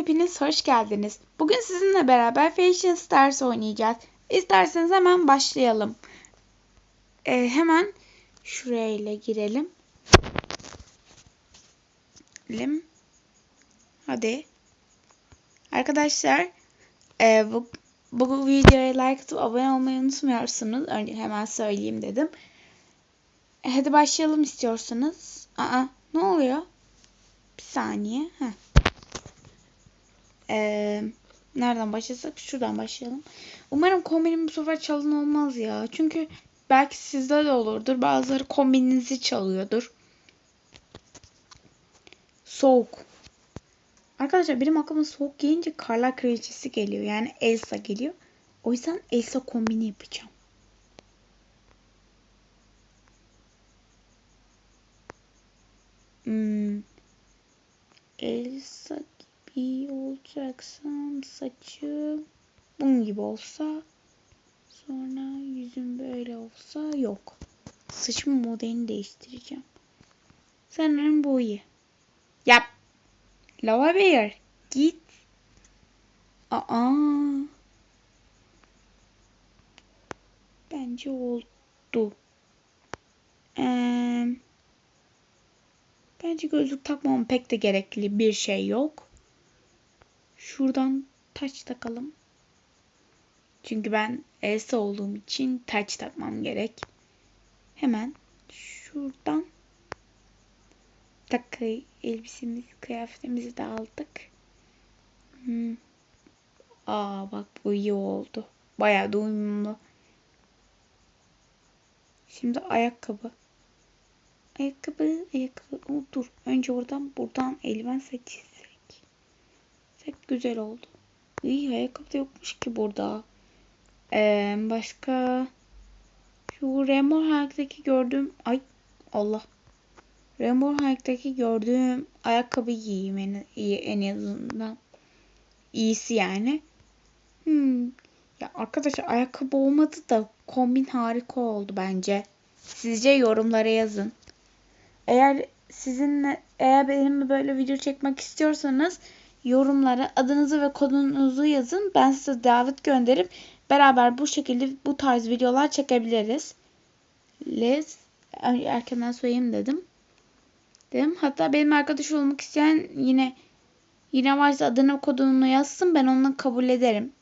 hepiniz hoş geldiniz. Bugün sizinle beraber Fashion Stars oynayacağız. İsterseniz hemen başlayalım. Ee, hemen şuraya ile girelim. Lim. Hadi. Arkadaşlar e, bu, bu videoya like atıp abone olmayı unutmuyorsunuz. Önce hemen söyleyeyim dedim. E, hadi başlayalım istiyorsanız. Aa, ne oluyor? Bir saniye. Heh. Ee, nereden başlasak? Şuradan başlayalım. Umarım kombinim bu sefer çalın olmaz ya. Çünkü belki sizde de olurdur. Bazıları kombininizi çalıyordur. Soğuk. Arkadaşlar benim aklıma soğuk gelince Karlar Kraliçesi geliyor. Yani Elsa geliyor. O yüzden Elsa kombini yapacağım. Hmm. Elsa gibi olacaksam saçım bunun gibi olsa sonra yüzüm böyle olsa yok. Saçımın modelini değiştireceğim. Sanırım bu iyi. Yap. Lava Bear. Git. Aa. Bence oldu. Eee Bence gözlük takmam pek de gerekli bir şey yok. Şuradan taç takalım. Çünkü ben Elsa olduğum için taç takmam gerek. Hemen şuradan takı elbisemizi, kıyafetimizi de aldık. Hmm. Aa bak bu iyi oldu. Bayağı da uyumlu. Şimdi ayakkabı. Ayakkabı, ayakkabı. O, dur. Önce oradan buradan eldiven seçsek. Sek güzel oldu. İyi ayakkabı da yokmuş ki burada. Ee, başka şu Hike'daki gördüğüm ay Allah. Hike'daki gördüğüm ayakkabı giyeyim en, en azından. İyisi yani. Hmm. Ya arkadaşlar ayakkabı olmadı da kombin harika oldu bence. Sizce yorumlara yazın. Eğer sizinle eğer benimle böyle video çekmek istiyorsanız yorumlara adınızı ve kodunuzu yazın. Ben size davet gönderip beraber bu şekilde bu tarz videolar çekebiliriz. Les erkenden söyleyeyim dedim. Dedim. Hatta benim arkadaş olmak isteyen yine yine varsa adını ve kodunu yazsın. Ben onu kabul ederim.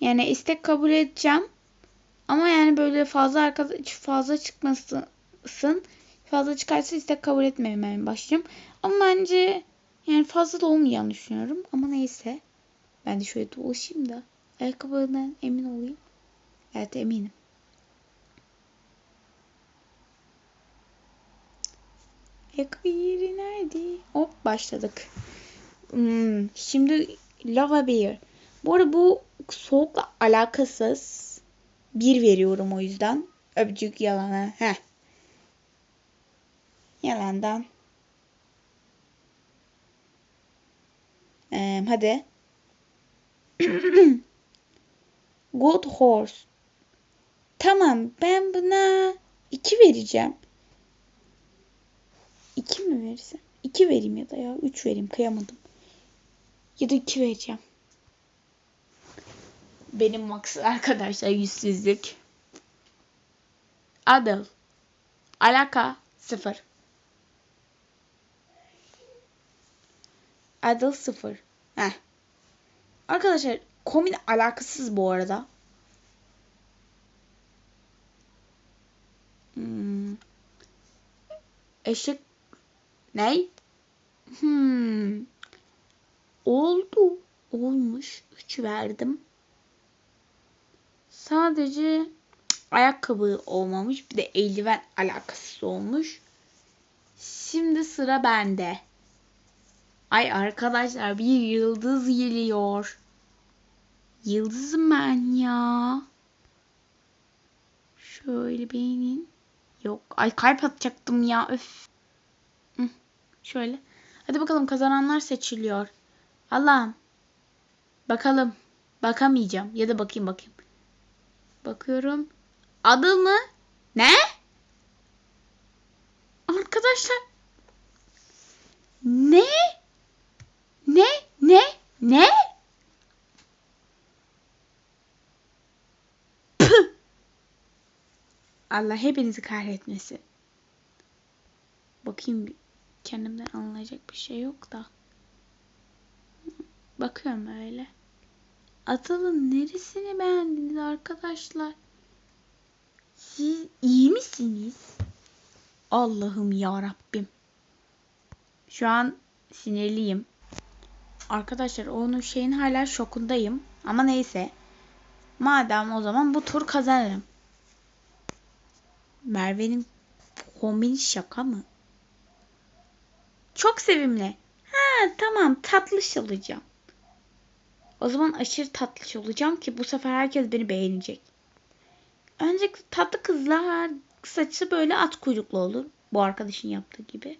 Yani istek kabul edeceğim. Ama yani böyle fazla arkadaş fazla çıkmasın fazla çıkarsa istek kabul etmemeye başlayacağım. Ama bence yani fazla da olmayacağını düşünüyorum. Ama neyse. Ben de şöyle dolaşayım da ayakkabıdan emin olayım. Evet eminim. Ayakkabı yeri nerede? Hop başladık. Hmm, şimdi Lava Bear. Bu arada bu soğukla alakasız. Bir veriyorum o yüzden. Öpücük yalana. Heh. Yalandan. Ee, hadi. Good horse. Tamam ben buna iki vereceğim. İki mi versem? İki vereyim ya da ya. Üç vereyim kıyamadım. Ya da iki vereceğim. Benim maksat arkadaşlar yüzsüzlük. Adıl. Alaka sıfır. Adıl sıfır. Heh. Arkadaşlar kombin alakasız bu arada. Hmm. Eşek ne? Hmm. Oldu. Olmuş. 3 verdim. Sadece ayakkabı olmamış. Bir de eldiven alakasız olmuş. Şimdi sıra bende. Ay arkadaşlar bir yıldız geliyor. Yıldızım ben ya. Şöyle beğenin. Yok. Ay kalp atacaktım ya. Öf. Şöyle. Hadi bakalım kazananlar seçiliyor. Allah'ım. Bakalım. Bakamayacağım. Ya da bakayım bakayım. Bakıyorum. Adı mı? Ne? Arkadaşlar. Ne? Ne? Ne? Ne? Püh. Allah hepinizi kahretmesin. Bakayım kendimden anlayacak bir şey yok da. Bakıyorum öyle. Atalın neresini beğendiniz arkadaşlar? Siz iyi misiniz? Allah'ım ya Rabbim. Şu an sinirliyim. Arkadaşlar onun şeyin hala şokundayım. Ama neyse. Madem o zaman bu tur kazanırım. Merve'nin kombini şaka mı? Çok sevimli. Ha tamam tatlış olacağım. O zaman aşırı tatlış olacağım ki bu sefer herkes beni beğenecek. Önceki tatlı kızlar saçı böyle at kuyruklu olur. Bu arkadaşın yaptığı gibi.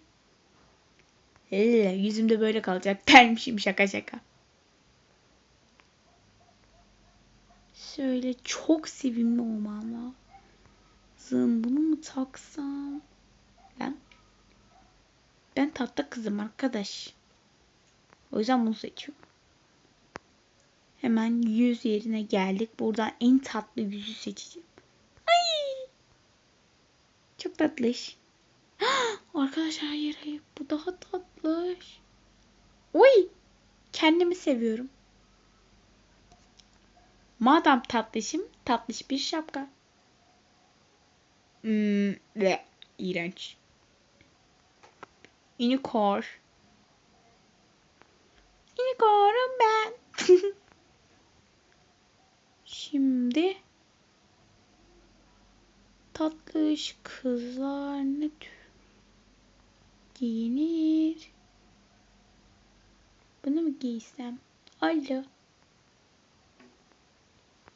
Ee, yüzümde böyle kalacak dermişim şaka şaka. Şöyle çok sevimli olmam lazım. Bunu mu taksam? Ben ben tatlı kızım arkadaş. O yüzden bunu seçiyorum. Hemen yüz yerine geldik. Buradan en tatlı yüzü seçeceğim. Ay! Çok tatlış. Arkadaşlar hayır hayır. Bu daha tatlış. Oy! Kendimi seviyorum. Madem tatlışım, tatlış bir şapka. Hmm, ve iğrenç. Unicorn. Unicorn'um ben. Şimdi tatlış kızlar ne tür giyinir? Bunu mu giysem? Alo.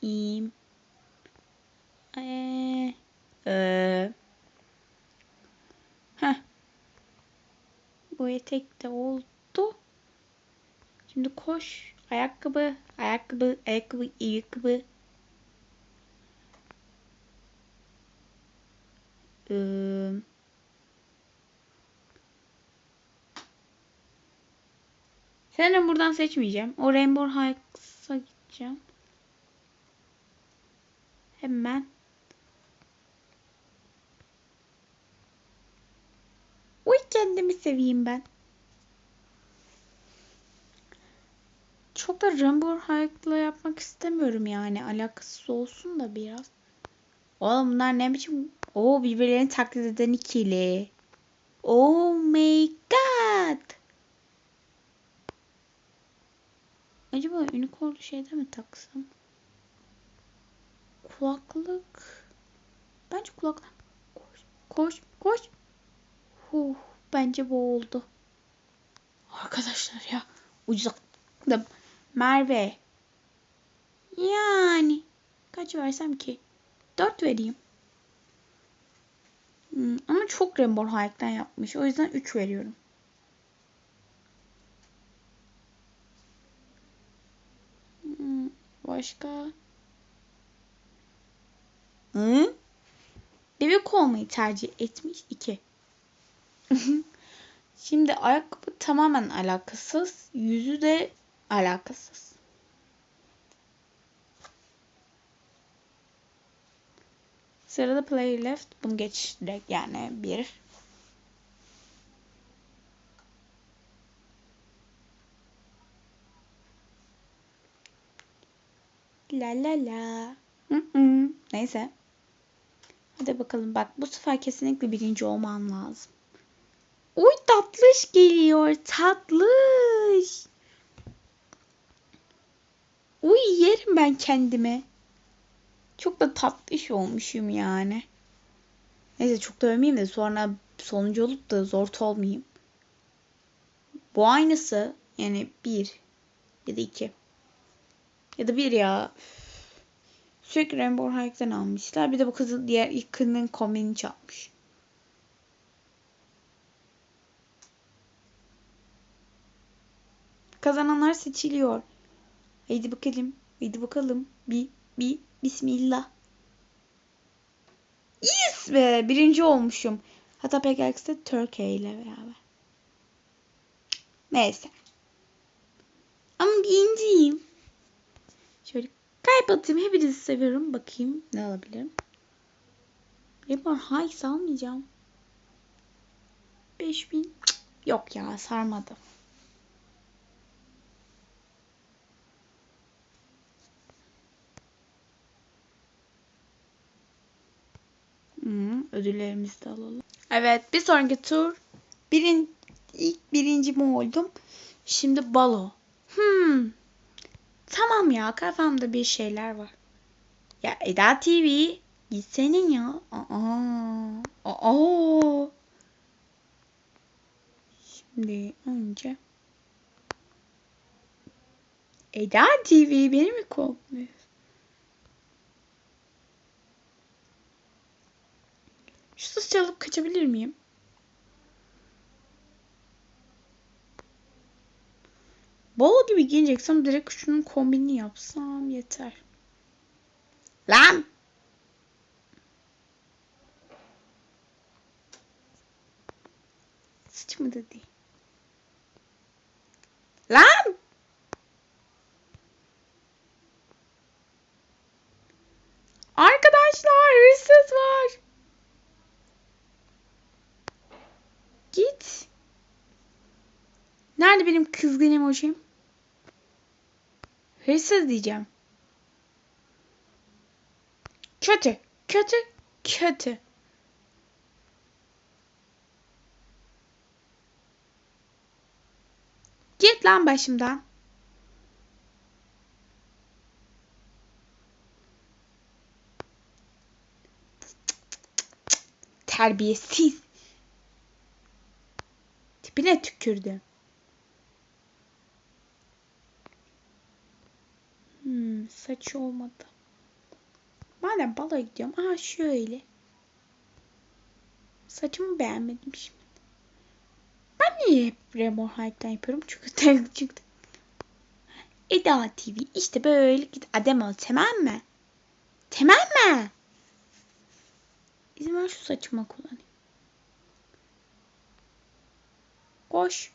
İyiyim. Ee, ee. Bu etek de oldu. Şimdi koş. Ayakkabı, ayakkabı, ayakkabı, ayakkabı. Ee, Sanırım buradan seçmeyeceğim. O Rainbow Hikes'a gideceğim. Hemen. Uy kendimi seveyim ben. Çok da Rainbow Hike'la yapmak istemiyorum yani. Alakasız olsun da biraz. Oğlum bunlar ne biçim... Oo birbirlerini taklit eden ikili. Oh my god. Acaba unicorn şeyde mi taksam? Kulaklık. Bence kulaklık. Koş, koş, koş. Huh, bence bu oldu. Arkadaşlar ya uzaktım. Merve. Yani kaç versem ki? 4 vereyim. Hmm, ama çok Rainbow Hike'den yapmış. O yüzden 3 veriyorum. Başka? Hı? Bebek olmayı tercih etmiş 2. Şimdi ayakkabı tamamen alakasız. Yüzü de alakasız. Sırada play left. Bunu geç direkt yani bir. La la la. Hı hı. Neyse. Hadi bakalım bak bu sefer kesinlikle birinci olmam lazım. Uy tatlış geliyor. Tatlış. Uy yerim ben kendime. Çok da tatlış olmuşum yani. Neyse çok da övmeyeyim de sonra sonuncu olup da zor olmayayım. Bu aynısı. Yani bir ya da iki. Ya da bir ya. Sürekli Rainbow Hike'den almışlar. Bir de bu kızın diğer ilk kızın kombinini çalmış. Kazananlar seçiliyor. Haydi bakalım. Haydi bakalım. Bir, bir, bismillah. Yes be! Birinci olmuşum. Hatta Pegax'te Türkiye ile beraber. Neyse. Ama birinciyim. Atayım. Hepinizi seviyorum. Bakayım ne alabilirim. Lemur hayır almayacağım. 5000 Cık, yok ya sarmadı. Hmm, ödüllerimizi de alalım. Evet bir sonraki tur birin, ilk birinci mi oldum? Şimdi balo. Hmm. Tamam ya kafamda bir şeyler var. Ya Eda TV gitsenin ya. Aa. Aa. Şimdi önce Eda TV beni mi kokluyor? Şu çalıp kaçabilir miyim? Bol gibi giyineceksem direkt şunun kombinini yapsam yeter. Lan! Sıçmadı değil. Lan! Arkadaşlar hırsız var. Git. Nerede benim kızgın emojim? Hırsız diyeceğim. Kötü, kötü, kötü. Git lan başımdan. Terbiyesiz. Tipine tükürdüm. Hmm, saçı olmadı. Madem baloya gidiyorum. Aa şöyle. Saçımı beğenmedim şimdi. Ben niye hep Remo Hype'den yapıyorum? Çünkü tek çıktı. Eda TV işte böyle git adem ol tamam mı? Tamam mı? İzin ver şu saçıma kullanayım. Koş.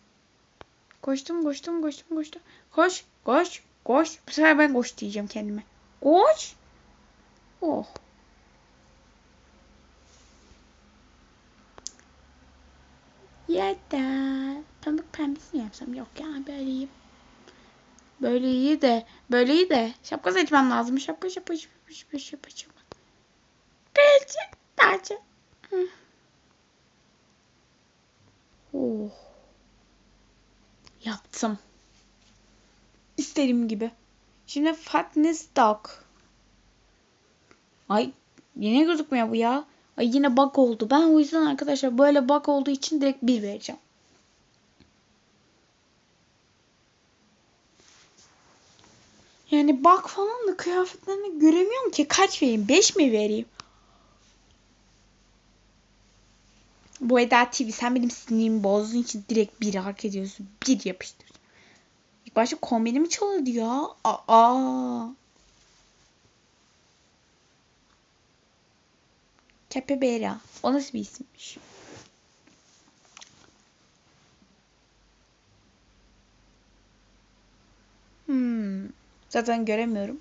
Koştum koştum koştum koştum. Koş koş koş. Bu sefer ben koş diyeceğim kendime. Koş. Oh. Ya da pamuk pembesini yapsam yok ya böyle iyi. Böyle iyi de böyle iyi de şapka seçmem lazım. Şapka şapka şapka şapka şapka şapka. Kraliçe. Tarçı. Oh. Yaptım. İstediğim gibi. Şimdi fatness dog. Ay yine gözükmüyor bu ya. Ay yine bug oldu. Ben o yüzden arkadaşlar böyle bug olduğu için direkt bir vereceğim. Yani bug falan da kıyafetlerini göremiyorum ki. Kaç vereyim? 5 mi vereyim? Bu Eda TV sen benim sinirimi bozduğun için direkt bir hak ediyorsun. Bir yapıştır. İlk başta kombinimi çalıyordu ya. Aa. Capybara. O nasıl bir isimmiş? Hmm. Zaten göremiyorum.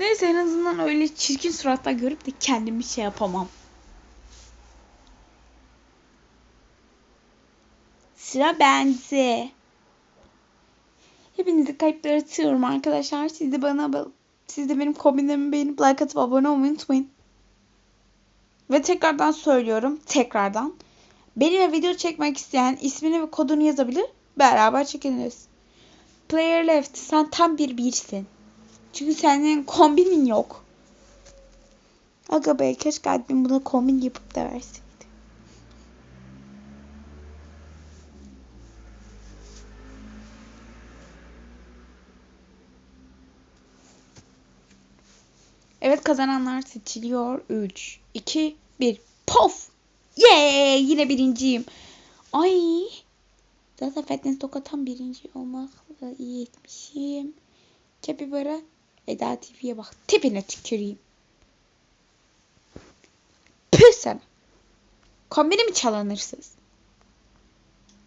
Neyse en azından öyle çirkin suratlar görüp de kendimi şey yapamam. Sıra bende. Hepinizi kayıplara atıyorum arkadaşlar. Siz de bana siz de benim kombinlerimi beğenip like atıp abone olmayı unutmayın. Ve tekrardan söylüyorum. Tekrardan. Benimle video çekmek isteyen ismini ve kodunu yazabilir. Beraber çekiliriz. Player left. Sen tam bir birsin. Çünkü senin kombinin yok. Aga be keşke admin buna kombin yapıp da versin. Evet kazananlar seçiliyor. 3, 2, 1. Pof! Yeah! Yine birinciyim. Ay! Zaten fitness tokatan birinci olmakla iyi etmişim. Capybara Eda TV'ye bak. Tipine tüküreyim. Püh sana. Kombini mi çalanırsız?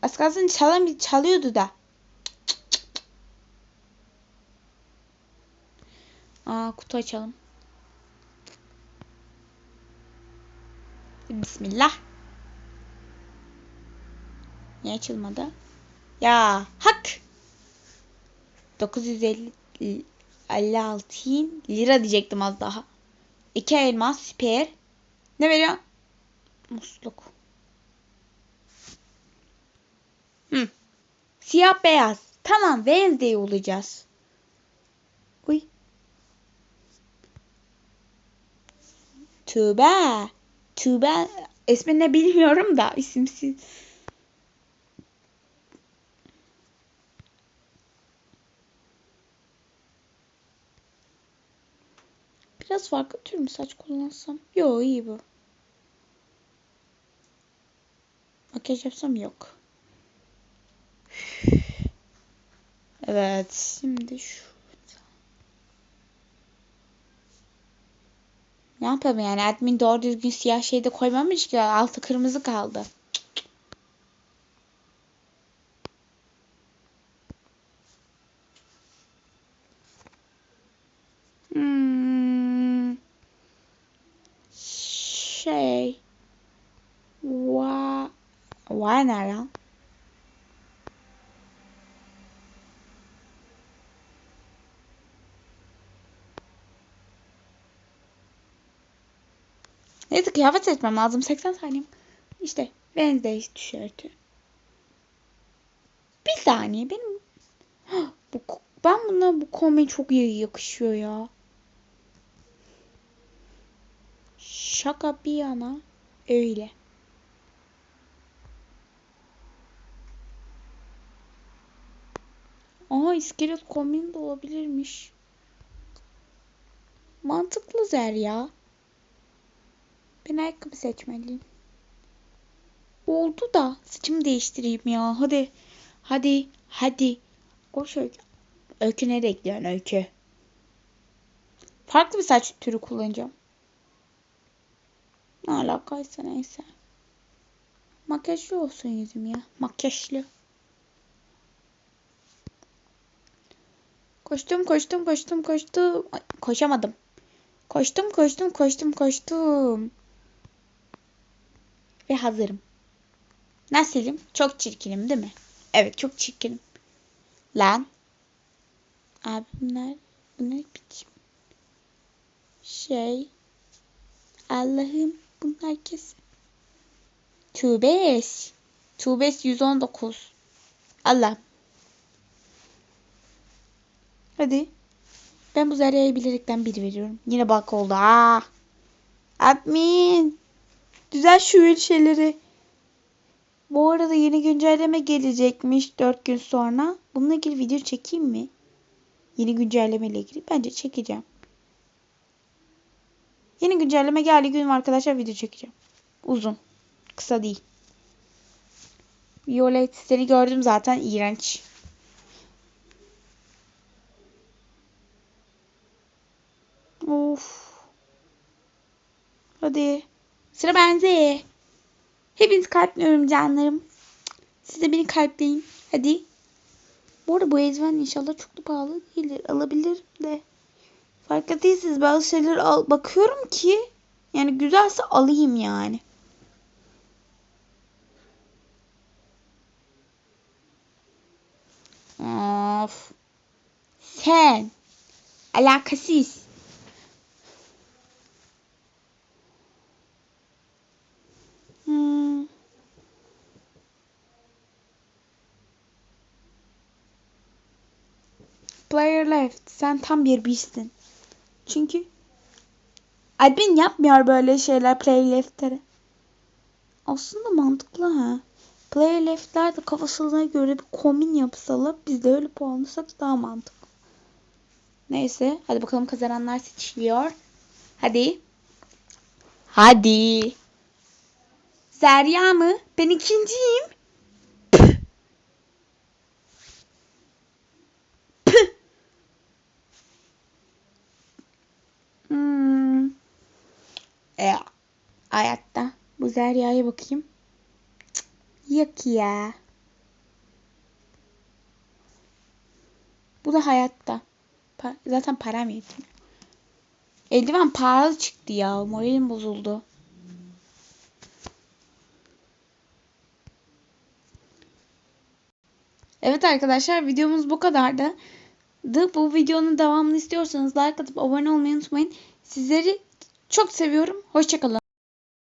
Az kalsın çalan çalıyordu da. Aa kutu açalım. Bismillah. Niye açılmadı? Ya hak. 956 lira diyecektim az daha. İki elmas süper. Ne veriyor? Musluk. Hı. Siyah beyaz. Tamam Wednesday olacağız. Uy. Tuğba. Tuğba ismini bilmiyorum da isimsiz. Biraz farklı tür mü saç kullansam? Yo iyi bu. Makyaj yapsam yok. Evet şimdi şu. Ne yapalım yani admin doğru düzgün siyah şey de koymamış ki altı kırmızı kaldı. Hmm. Şey. Va. Va ne lan? Neyse kıyafet seçmem lazım. 80 saniyem. İşte Wednesday tişörtü. Bir saniye benim bu ben buna bu kombin çok iyi yakışıyor ya. Şaka bir yana öyle. Aa iskelet kombin de olabilirmiş. Mantıklı zer ya. Ben ayakkabı seçmeliyim. Oldu da saçımı değiştireyim ya. Hadi. Hadi. Hadi. Koş öykü. Öykü nereye gidiyorsun öykü? Farklı bir saç türü kullanacağım. Ne alakaysa neyse. Makyajlı olsun yüzüm ya. Makyajlı. Koştum koştum koştum koştum. Ay, koşamadım. Koştum koştum koştum koştum. Ve hazırım. Nasılım? Çok çirkinim değil mi? Evet çok çirkinim. Lan. Abi bunlar, bunlar biçim. Şey. Allah'ım bunlar kesin. Tubes. Tubes 119. Allah. Hadi. Ben bu Zarya'ya bilerekten bir veriyorum. Yine bak oldu. Aa. Admin. Güzel şu şeyleri. Bu arada yeni güncelleme gelecekmiş 4 gün sonra. Bununla ilgili video çekeyim mi? Yeni güncelleme ile ilgili. Bence çekeceğim. Yeni güncelleme geldiği gün arkadaşlar video çekeceğim. Uzun. Kısa değil. Violet seni gördüm zaten iğrenç. Of. Hadi. Sıra bende. Hepiniz kalpliyorum canlarım. Siz de beni kalpleyin. Hadi. Bu arada bu eldiven inşallah çok da pahalı değildir. Alabilirim de. Fark değilsiniz bazı şeyler al bakıyorum ki yani güzelse alayım yani. Of. Sen. Alakasız. Hmm. Player left. Sen tam bir beast'in. Çünkü admin yapmıyor böyle şeyler player left'lere. Aslında mantıklı ha. Player left'ler de kafasına göre bir kombin yapsalar biz de öyle puanlasak daha mantıklı. Neyse hadi bakalım kazananlar seçiliyor. Hadi. Hadi. Zerya mı? Ben ikinciyim. E, hayatta. Bu Zerya'ya bakayım. Cık, yok ya. Bu da hayatta. Pa zaten param yetmiyor. Eldiven pahalı çıktı ya. Moralim bozuldu. Evet arkadaşlar videomuz bu kadardı. Bu videonun devamını istiyorsanız like atıp abone olmayı unutmayın. Sizleri çok seviyorum. Hoşçakalın.